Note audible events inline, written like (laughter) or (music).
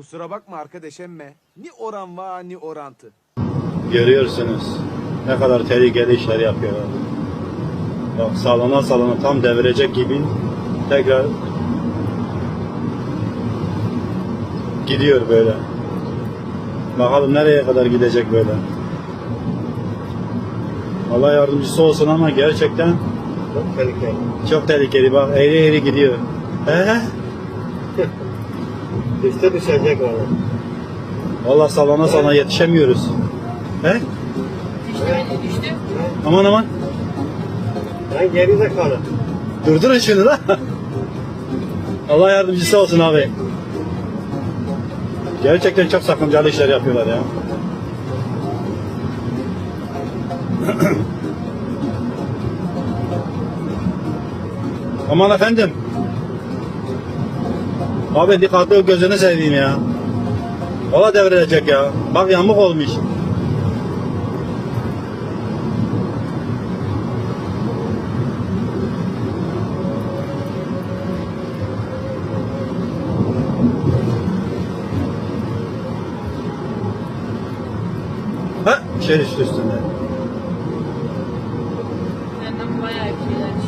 Kusura bakma arkadaş emme. Ni oran var ni orantı. Görüyorsunuz ne kadar tehlikeli işler yapıyorlar. Bak sallana sallana tam devirecek gibi tekrar gidiyor böyle. Bakalım nereye kadar gidecek böyle. Allah yardımcısı olsun ama gerçekten Çok tehlikeli. çok tehlikeli. Bak eğri eğri gidiyor. He? (laughs) Düşte düşecek valla. Valla sallana sallana yetişemiyoruz. He? Düştü, düştü. Aman aman. Ben geri zekalı. Durdurun şunu da. Allah yardımcısı olsun abi. Gerçekten çok sakıncalı işler yapıyorlar ya. (clears throat) Aman efendim. Abi dikkatli ol gözünü seveyim ya. Valla devrilecek ya. Bak yamuk olmuş. Ha, şey düştü üstünde. Senden bayağı bir